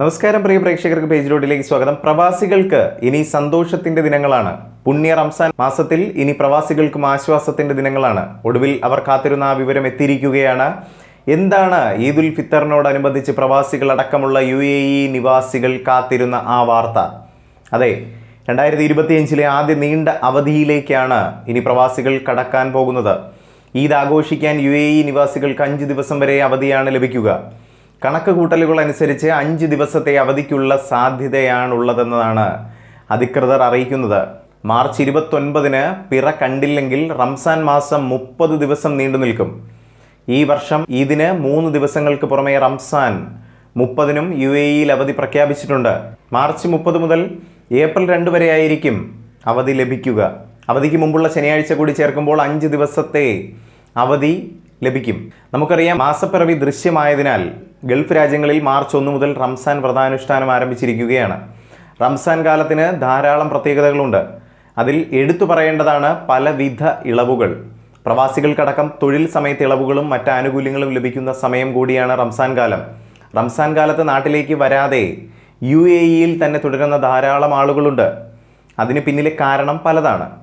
നമസ്കാരം പ്രിയ പ്രേക്ഷകർക്ക് പേജ് റോഡിലേക്ക് സ്വാഗതം. പ്രവാസികൾക്ക് ഇനി സന്തോഷത്തിന്റെ ദിനങ്ങളാണ്. പുണ്യ റംസാൻ മാസത്തിൽ ഇനി പ്രവാസികൾക്കും ആശ്വാസത്തിന്റെ ദിനങ്ങളാണ്. ഒടുവിൽ അവർ കാത്തിരുന്ന ആ വിവരം എത്തിയിരിക്കുകയാണ്. എന്താണ് ഈദുൽ ഫിത്തറിനോടനുബന്ധിച്ച് പ്രവാസികൾ അടക്കമുള്ള യു എ ഇ നിവാസികൾ കാത്തിരുന്ന ആ വാർത്ത? അതെ രണ്ടായിരത്തി ഇരുപത്തിയഞ്ചിലെ ആദ്യ നീണ്ട അവധിയിലേക്കാണ് ഇനി പ്രവാസികൾ കടക്കാൻ പോകുന്നത്. ഈദ് ആഘോഷിക്കാൻ യു എ ഇ നിവാസികൾക്ക് അഞ്ച് ദിവസം വരെ അവധിയാണ് ലഭിക്കുക. കണക്ക് കൂട്ടലുകൾ അനുസരിച്ച് അഞ്ച് ദിവസത്തെ അവധിക്കുള്ള സാധ്യതയാണുള്ളതെന്നതാണ് അധികൃതർ അറിയിക്കുന്നത്. മാർച്ച് ഇരുപത്തൊൻപതിന് പിറ കണ്ടില്ലെങ്കിൽ റംസാൻ മാസം മുപ്പത് ദിവസം നീണ്ടു നിൽക്കും. ഈ വർഷം ഇതിന് മൂന്ന് ദിവസങ്ങൾക്ക് പുറമെ റംസാൻ മുപ്പതിനും യു എ ഇയിൽ അവധി പ്രഖ്യാപിച്ചിട്ടുണ്ട്. മാർച്ച് മുപ്പത് മുതൽ ഏപ്രിൽ രണ്ട് വരെയായിരിക്കും അവധി ലഭിക്കുക. അവധിക്ക് മുമ്പുള്ള ശനിയാഴ്ച കൂടി ചേർക്കുമ്പോൾ അഞ്ച് ദിവസത്തെ അവധി ലഭിക്കും. നമുക്കറിയാം മാസപ്പിറവി ദൃശ്യമായതിനാൽ ഗൾഫ് രാജ്യങ്ങളിൽ മാർച്ച് ഒന്ന് മുതൽ റംസാൻ വ്രതാനുഷ്ഠാനം ആരംഭിച്ചിരിക്കുകയാണ്. റംസാൻ കാലത്തിന് ധാരാളം പ്രത്യേകതകളുണ്ട്. അതിൽ എടുത്തു പറയേണ്ടതാണ് പലവിധ ഇളവുകൾ. പ്രവാസികൾക്കടക്കം തൊഴിൽ സമയത്ത് ഇളവുകളും മറ്റ് ആനുകൂല്യങ്ങളും ലഭിക്കുന്ന സമയം കൂടിയാണ് റംസാൻ കാലം. റംസാൻ കാലത്ത് നാട്ടിലേക്ക് വരാതെ യു എ ഇയിൽ തന്നെ തുടരുന്ന ധാരാളം ആളുകളുണ്ട്. അതിന് പിന്നിലെ കാരണം പലതാണ്.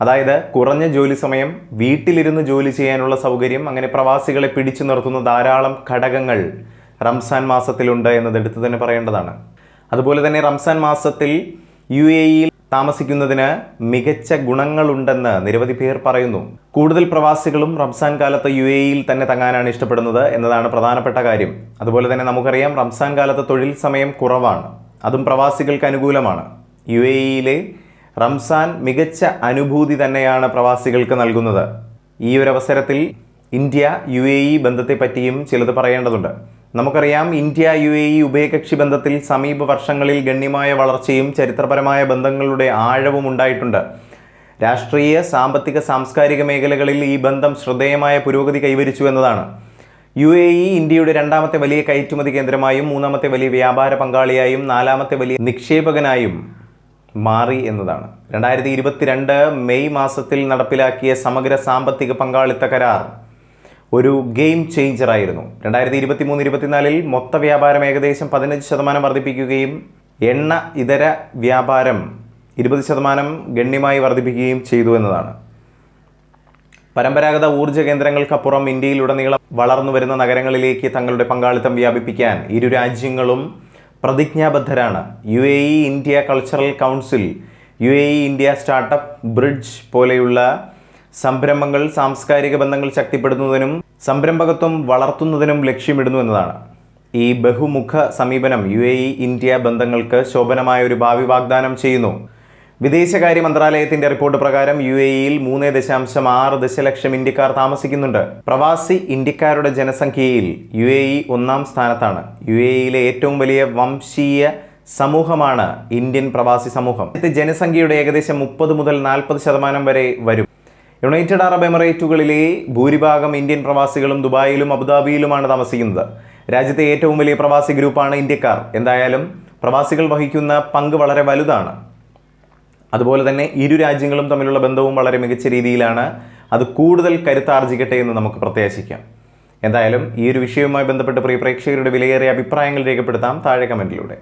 അതായത് കുറഞ്ഞ ജോലി സമയം വീട്ടിലിരുന്ന് ജോലി ചെയ്യാനുള്ള സൗകര്യം അങ്ങനെ പ്രവാസികളെ പിടിച്ചു നിർത്തുന്ന ധാരാളം ഘടകങ്ങൾ റംസാൻ മാസത്തിലുണ്ട് എന്നത് എടുത്തു തന്നെ പറയേണ്ടതാണ്. അതുപോലെ തന്നെ റംസാൻ മാസത്തിൽ യു എ ഇയിൽ താമസിക്കുന്നതിന് മികച്ച ഗുണങ്ങളുണ്ടെന്ന് നിരവധി പേർ പറയുന്നു. കൂടുതൽ പ്രവാസികളും റംസാൻ കാലത്ത് യു എ ഇയിൽ തന്നെ തങ്ങാനാണ് ഇഷ്ടപ്പെടുന്നത് എന്നതാണ് പ്രധാനപ്പെട്ട കാര്യം. അതുപോലെ തന്നെ നമുക്കറിയാം റംസാൻ കാലത്ത് തൊഴിൽ സമയം കുറവാണ്. അതും പ്രവാസികൾക്ക് അനുകൂലമാണ്. യു എ ഇയിലെ റംസാൻ മികച്ച അനുഭൂതി തന്നെയാണ് പ്രവാസികൾക്ക് നൽകുന്നത്. ഈ ഒരു അവസരത്തിൽ ഇന്ത്യ യു എ ഇ ബന്ധത്തെപ്പറ്റിയും ചിലത് പറയേണ്ടതുണ്ട്. നമുക്കറിയാം ഇന്ത്യ യു എ ഇ ഉഭയകക്ഷി ബന്ധത്തിൽ സമീപ വർഷങ്ങളിൽ ഗണ്യമായ വളർച്ചയും ചരിത്രപരമായ ബന്ധങ്ങളുടെ ആഴവും ഉണ്ടായിട്ടുണ്ട്. രാഷ്ട്രീയ സാമ്പത്തിക സാംസ്കാരിക മേഖലകളിൽ ഈ ബന്ധം ശ്രദ്ധേയമായ പുരോഗതി കൈവരിച്ചു എന്നതാണ്. യു എ ഇ ഇന്ത്യയുടെ രണ്ടാമത്തെ വലിയ കയറ്റുമതി കേന്ദ്രമായും മൂന്നാമത്തെ വലിയ വ്യാപാര പങ്കാളിയായും നാലാമത്തെ വലിയ നിക്ഷേപകനായും മാറി എന്നതാണ്. രണ്ടായിരത്തി ഇരുപത്തിരണ്ട് മെയ് മാസത്തിൽ നടപ്പിലാക്കിയ സമഗ്ര സാമ്പത്തിക പങ്കാളിത്ത കരാർ ഒരു ഗെയിം ചേഞ്ചറായിരുന്നു രണ്ടായിരത്തി ഇരുപത്തി മൂന്ന് ഇരുപത്തിനാലിൽ മൊത്ത വ്യാപാരം ഏകദേശം പതിനഞ്ച് ശതമാനം വർദ്ധിപ്പിക്കുകയും എണ്ണ ഇതര വ്യാപാരം ഇരുപത് ശതമാനം ഗണ്യമായി വർദ്ധിപ്പിക്കുകയും ചെയ്തു എന്നതാണ്. പരമ്പരാഗത ഊർജ കേന്ദ്രങ്ങൾക്കപ്പുറം ഇന്ത്യയിലുടനീളം വളർന്നു വരുന്ന നഗരങ്ങളിലേക്ക് തങ്ങളുടെ പങ്കാളിത്തം വ്യാപിപ്പിക്കാൻ ഇരു രാജ്യങ്ങളും പ്രതിജ്ഞാബദ്ധരാണ്. U A E India cultural council U A E India startup bridge പോലെയുള്ള സംരംഭങ്ങൾ സാംസ്കാരിക ബന്ധങ്ങൾ ശക്തിപ്പെടുത്തുന്നതിനും സംരംഭകത്വം വളർത്തുന്നതിനും ലക്ഷ്യമിടുന്നു എന്നതാണ്. ഈ ബഹുമുഖ സമീപനം യു എ ഇ ഇന്ത്യ ബന്ധങ്ങൾക്ക് ശോഭനമായ ഒരു ഭാവി വാഗ്ദാനം ചെയ്യുന്നു. വിദേശകാര്യ മന്ത്രാലയത്തിന്റെ റിപ്പോർട്ട് പ്രകാരം യു എ ഇയിൽ മൂന്ന് ദശാംശം ആറ് ദശലക്ഷം ഇന്ത്യക്കാർ താമസിക്കുന്നുണ്ട്. പ്രവാസി ഇന്ത്യക്കാരുടെ ജനസംഖ്യയിൽ യു എ ഇ ഒന്നാം സ്ഥാനത്താണ്. യു എ ഇയിലെ ഏറ്റവും വലിയ വംശീയ സമൂഹമാണ് ഇന്ത്യൻ പ്രവാസി സമൂഹം. ജനസംഖ്യയുടെ ഏകദേശം മുപ്പത് മുതൽ നാൽപ്പത് ശതമാനം വരെ വരും. യുണൈറ്റഡ് അറബ് എമിറേറ്റുകളിലെ ഭൂരിഭാഗം ഇന്ത്യൻ പ്രവാസികളും ദുബായിലും അബുദാബിയിലുമാണ് താമസിക്കുന്നത്. രാജ്യത്തെ ഏറ്റവും വലിയ പ്രവാസി ഗ്രൂപ്പാണ് ഇന്ത്യക്കാർ. എന്തായാലും പ്രവാസികൾ വഹിക്കുന്ന പങ്ക് വളരെ വലുതാണ്. അതുപോലെ തന്നെ ഇരു രാജ്യങ്ങളും തമ്മിലുള്ള ബന്ധവും വളരെ മികച്ച രീതിയിലാണ് അത് കൂടുതൽ കരുത്താർജിക്കട്ടെ എന്ന് നമുക്ക് പ്രത്യാശിക്കാം. എന്തായാലും ഈ ഒരു വിഷയവുമായി ബന്ധപ്പെട്ട് പ്രിയ പ്രേക്ഷകരുടെ വിലയേറിയ അഭിപ്രായങ്ങൾ രേഖപ്പെടുത്താം താഴെ കമന്റിലൂടെ